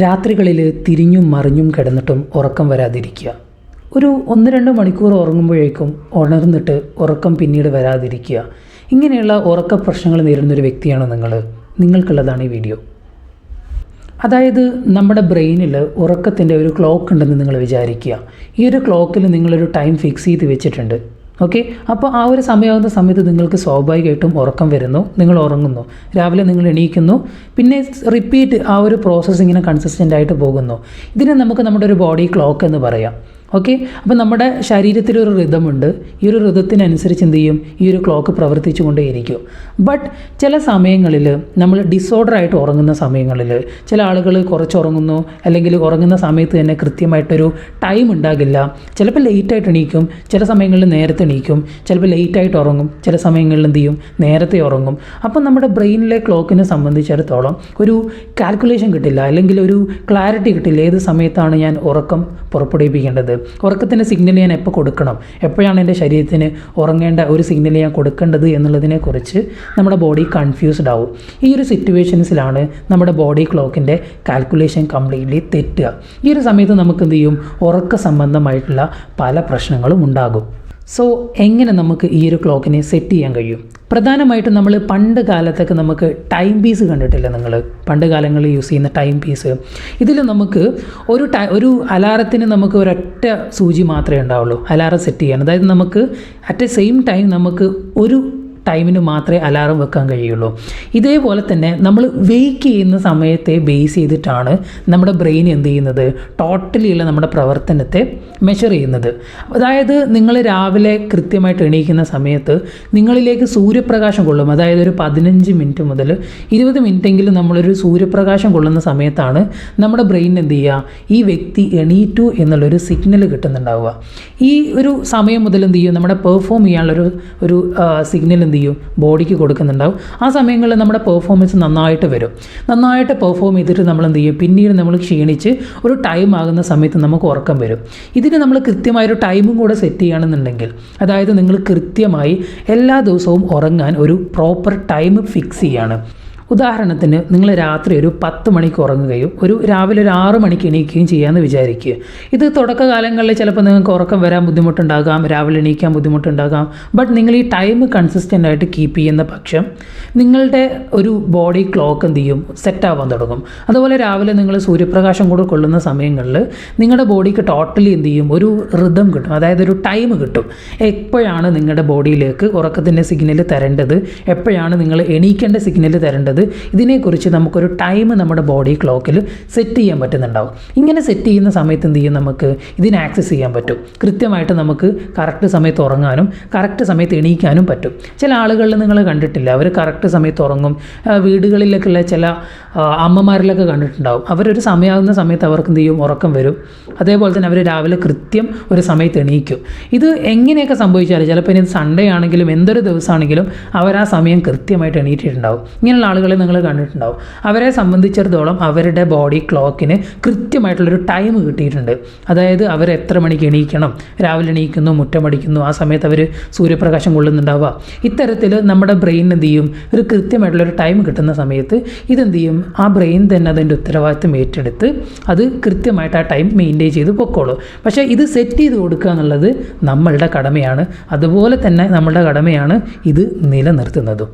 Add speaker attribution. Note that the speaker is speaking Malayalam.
Speaker 1: രാത്രികളിൽ തിരിഞ്ഞും മറിഞ്ഞും കിടന്നിട്ടും ഉറക്കം വരാതിരിക്കുക. ഒരു ഒന്ന് രണ്ട് മണിക്കൂർ ഉറങ്ങുമ്പോഴേക്കും ഉണർന്നിട്ട് ഉറക്കം പിന്നീട് വരാതിരിക്കുക. ഇങ്ങനെയുള്ള ഉറക്ക പ്രശ്നങ്ങൾ നേരിടുന്നൊരു വ്യക്തിയാണ് നിങ്ങൾ? നിങ്ങൾക്കുള്ളതാണ് ഈ വീഡിയോ. അതായത് നമ്മുടെ ബ്രെയിനിൽ ഉറക്കത്തിന്റെ ഒരു ക്ലോക്ക് ഉണ്ടെന്ന് നിങ്ങൾ വിചാരിക്കുക. ഈ ഒരു ക്ലോക്കിൽ നിങ്ങളൊരു ടൈം ഫിക്സ് ചെയ്ത് വെച്ചിട്ടുണ്ട്. ഓക്കെ അപ്പോൾ ആ ഒരു സമയമാകുന്ന സമയത്ത് നിങ്ങൾക്ക് സ്വാഭാവികമായിട്ടും ഉറക്കം വരുന്നു. നിങ്ങൾ ഉറങ്ങുന്നു. രാവിലെ നിങ്ങൾ എണീക്കുന്നു. പിന്നെ റിപ്പീറ്റ് ആ ഒരു പ്രോസസ്സ് ഇങ്ങനെ കൺസിസ്റ്റന്റ് ആയിട്ട് പോകുന്നു. ഇതിനെ നമുക്ക് നമ്മുടെ ഒരു ബോഡി ക്ലോക്ക് എന്ന് പറയാം. ഓക്കെ അപ്പോൾ നമ്മുടെ ശരീരത്തിലൊരു റിതമുണ്ട് ഈ ഒരു റിതത്തിനനുസരിച്ച് എന്ത് ചെയ്യും? ഈ ഒരു ക്ലോക്ക് പ്രവർത്തിച്ചു കൊണ്ടേയിരിക്കും ബട്ട് ചില സമയങ്ങളിൽ നമ്മൾ ഡിസോർഡർ ആയിട്ട് ഉറങ്ങുന്ന സമയങ്ങളിൽ ചില ആളുകൾ കുറച്ച് ഉറങ്ങുന്നു അല്ലെങ്കിൽ ഉറങ്ങുന്ന സമയത്ത് തന്നെ കൃത്യമായിട്ടൊരു ടൈം ഉണ്ടാകില്ല. ചിലപ്പോൾ ലേറ്റായിട്ട് എണീക്കും ചില സമയങ്ങളിൽ നേരത്തെ എണീക്കും ചിലപ്പോൾ ലേറ്റായിട്ട് ഉറങ്ങും ചില സമയങ്ങളിൽ എന്ത് ചെയ്യും? നേരത്തെ ഉറങ്ങും. അപ്പം നമ്മുടെ ബ്രെയിനിലെ ക്ലോക്കിനെ സംബന്ധിച്ചിടത്തോളം ഒരു കാൽക്കുലേഷൻ കിട്ടില്ല അല്ലെങ്കിൽ ഒരു ക്ലാരിറ്റി കിട്ടില്ല ഏത് സമയത്താണ് ഞാൻ ഉറക്കം പുറപ്പെടുവിപ്പിക്കേണ്ടത്. ഉറക്കത്തിന്റെ സിഗ്നൽ ഞാൻ എപ്പോൾ കൊടുക്കണം? എപ്പോഴാണ് എന്റെ ശരീരത്തിന് ഉറങ്ങേണ്ട ഒരു സിഗ്നൽ ഞാൻ കൊടുക്കേണ്ടത് എന്നുള്ളതിനെക്കുറിച്ച് നമ്മുടെ ബോഡി കൺഫ്യൂസ്ഡ് ആവും. ഈ ഒരു സിറ്റുവേഷൻസിലാണ് നമ്മുടെ ബോഡി ക്ലോക്കിന്റെ കാൽക്കുലേഷൻ കംപ്ലീറ്റ്ലി തെറ്റുക. ഈ ഒരു സമയത്ത് നമുക്ക് എന്ത് ചെയ്യും? ഉറക്ക സംബന്ധമായിട്ടുള്ള പല പ്രശ്നങ്ങളും ഉണ്ടാകും. സോ എങ്ങനെ നമുക്ക് ഈ ഒരു ക്ലോക്കിനെ സെറ്റ് ചെയ്യാൻ കഴിയും? പ്രധാനമായിട്ടും നമ്മൾ പണ്ട് കാലത്തൊക്കെ നമുക്ക് ടൈം പീസ് കണ്ടിട്ടില്ല നിങ്ങൾ പണ്ട് കാലങ്ങളിൽ യൂസ് ചെയ്യുന്ന ടൈം പീസ് ഇതിൽ നമുക്ക് ഒരു ടൈ ഒരു അലാറത്തിന് നമുക്ക് ഒരൊറ്റ സൂചി മാത്രമേ ഉണ്ടാവുള്ളൂ. അലാറം സെറ്റ് ചെയ്യാൻ. അതായത് നമുക്ക് അറ്റ് എ സെയിം ടൈം നമുക്ക് ഒരു ടൈമിന് മാത്രമേ അലാറം വെക്കാൻ കഴിയുള്ളൂ. ഇതേപോലെ തന്നെ നമ്മൾ വെയ്ക്ക് ചെയ്യുന്ന സമയത്തെ ബേസ് ചെയ്തിട്ടാണ് നമ്മുടെ ബ്രെയിൻ എന്ത് ചെയ്യുന്നത്? ടോട്ടലിയുള്ള നമ്മുടെ പ്രവർത്തനത്തെ മെഷർ ചെയ്യുന്നത്. അതായത് നിങ്ങൾ രാവിലെ കൃത്യമായിട്ട് എണീക്കുന്ന സമയത്ത് നിങ്ങളിലേക്ക് സൂര്യപ്രകാശം കൊള്ളും. അതായത് ഒരു പതിനഞ്ച് മിനിറ്റ് മുതൽ ഇരുപത് മിനിറ്റെങ്കിലും നമ്മളൊരു സൂര്യപ്രകാശം കൊള്ളുന്ന സമയത്താണ് നമ്മുടെ ബ്രെയിൻ എന്ത് ചെയ്യുക? ഈ വ്യക്തി എണീറ്റു എന്നുള്ളൊരു സിഗ്നൽ കിട്ടുന്നുണ്ടാവുക. ഈ ഒരു സമയം മുതൽ എന്ത് ചെയ്യും? നമ്മുടെ പെർഫോം ചെയ്യാനുള്ളൊരു ഒരു സിഗ്നൽ എന്ത് ചെയ്യും? ബോഡിക്ക് കൊടുക്കുന്നുണ്ടാവും. ആ സമയങ്ങളിൽ നമ്മുടെ പെർഫോമൻസ് നന്നായിട്ട് വരും. നന്നായിട്ട് പെർഫോം ചെയ്തിട്ട് നമ്മൾ എന്ത് ചെയ്യും? പിന്നീട് നമ്മൾ ക്ഷീണിച്ച് ഒരു ടൈം ആകുന്ന സമയത്ത് നമുക്ക് ഉറക്കം വരും. ഇതിന് നമ്മൾ കൃത്യമായൊരു ടൈമും കൂടെ സെറ്റ് ചെയ്യുകയാണെന്നുണ്ടെങ്കിൽ അതായത് നിങ്ങൾ കൃത്യമായി എല്ലാ ദിവസവും ഉറങ്ങാൻ ഒരു പ്രോപ്പർ ടൈം ഫിക്സ് ചെയ്യാണ്. ഉദാഹരണത്തിന് നിങ്ങൾ രാത്രി ഒരു പത്ത് മണിക്ക് ഉറങ്ങുകയും ഒരു രാവിലെ ഒരു ആറ് മണിക്ക് എണീക്കുകയും ചെയ്യാമെന്ന് വിചാരിക്കുക. ഇത് തുടക്കകാലങ്ങളിൽ ചിലപ്പോൾ നിങ്ങൾക്ക് ഉറക്കം വരാൻ ബുദ്ധിമുട്ടുണ്ടാകാം രാവിലെ എണീക്കാൻ ബുദ്ധിമുട്ടുണ്ടാകാം. ബട്ട് നിങ്ങൾ ഈ ടൈം കൺസിസ്റ്റന്റ് ആയിട്ട് കീപ്പ് ചെയ്യുന്ന പക്ഷം നിങ്ങളുടെ ഒരു ബോഡി ക്ലോക്ക് എന്ത് ചെയ്യും? സെറ്റ് ആവാൻ തുടങ്ങും. അതുപോലെ രാവിലെ നിങ്ങൾ സൂര്യപ്രകാശം കൂടെ കൊള്ളുന്ന സമയങ്ങളിൽ നിങ്ങളുടെ ബോഡിക്ക് ടോട്ടലി എന്ത് ചെയ്യും? ഒരു റിതം കിട്ടും. അതായത് ഒരു ടൈം കിട്ടും. എപ്പോഴാണ് നിങ്ങളുടെ ബോഡിയിലേക്ക് ഉറക്കത്തിന്റെ സിഗ്നൽ തരേണ്ടത്? എപ്പോഴാണ് നിങ്ങൾ എണീക്കേണ്ട സിഗ്നൽ തരേണ്ടത്? ഇതിനെക്കുറിച്ച് നമുക്കൊരു ടൈം നമ്മുടെ ബോഡി ക്ലോക്കിൽ സെറ്റ് ചെയ്യാൻ പറ്റുന്നുണ്ടാവും. ഇങ്ങനെ സെറ്റ് ചെയ്യുന്ന സമയത്ത് എന്ത് ചെയ്യും നമുക്ക്? ഇതിനെ ആക്സസ് ചെയ്യാൻ പറ്റും. കൃത്യമായിട്ട് നമുക്ക് കറക്റ്റ് സമയത്ത് ഉറങ്ങാനും കറക്റ്റ് സമയത്ത് എണീക്കാനും പറ്റും. ചില ആളുകളിൽ നിങ്ങൾ കണ്ടിട്ടില്ല. അവർ കറക്റ്റ് സമയത്ത് ഉറങ്ങും. വീടുകളിലൊക്കെ വീടുകളിലൊക്കെയുള്ള ചില അമ്മമാരിലൊക്കെ കണ്ടിട്ടുണ്ടാവും. അവരൊരു സമയമാകുന്ന സമയത്ത് അവർക്ക് എന്ത് ചെയ്യും? ഉറക്കം വരും. അതേപോലെ തന്നെ അവർ രാവിലെ കൃത്യം ഒരു സമയത്ത് എണീക്കും. ഇത് എങ്ങനെയൊക്കെ സംഭവിച്ചാലും ചിലപ്പോൾ ഇനി സൺഡേ ആണെങ്കിലും എന്തൊരു ദിവസമാണെങ്കിലും അവർ ആ സമയം കൃത്യമായിട്ട് എണീറ്റിട്ടുണ്ടാവും. ഇങ്ങനെയുള്ള ആളുകളെ നിങ്ങൾ കണ്ടിട്ടുണ്ടാവും. അവരെ സംബന്ധിച്ചിടത്തോളം അവരുടെ ബോഡി ക്ലോക്കിന് കൃത്യമായിട്ടുള്ളൊരു ടൈം കിട്ടിയിട്ടുണ്ട്. അതായത് അവർ എത്ര മണിക്ക് എണീക്കണം? രാവിലെ എണീക്കുന്നു മുറ്റമടിക്കുന്നു ആ സമയത്ത് അവർ സൂര്യപ്രകാശം കൊള്ളുന്നുണ്ടാവുക. ഇത്തരത്തിൽ നമ്മുടെ ബ്രെയിൻ എന്ത് ചെയ്യും? ഒരു കൃത്യമായിട്ടുള്ളൊരു ടൈം കിട്ടുന്ന സമയത്ത് ഇതെന്ത് ചെയ്യും? ആ ബ്രെയിൻ തന്നെ അതിന്റെ ഉത്തരവാദിത്വം ഏറ്റെടുത്ത് അത് കൃത്യമായിട്ട് ആ ടൈം മെയിന്റെയിൻ ചെയ്ത് പൊക്കോളൂ. പക്ഷേ ഇത് സെറ്റ് ചെയ്ത് കൊടുക്കുക എന്നുള്ളത് നമ്മളുടെ കടമയാണ്. അതുപോലെ തന്നെ നമ്മളുടെ കടമയാണ് ഇത് നിലനിർത്തുന്നതും.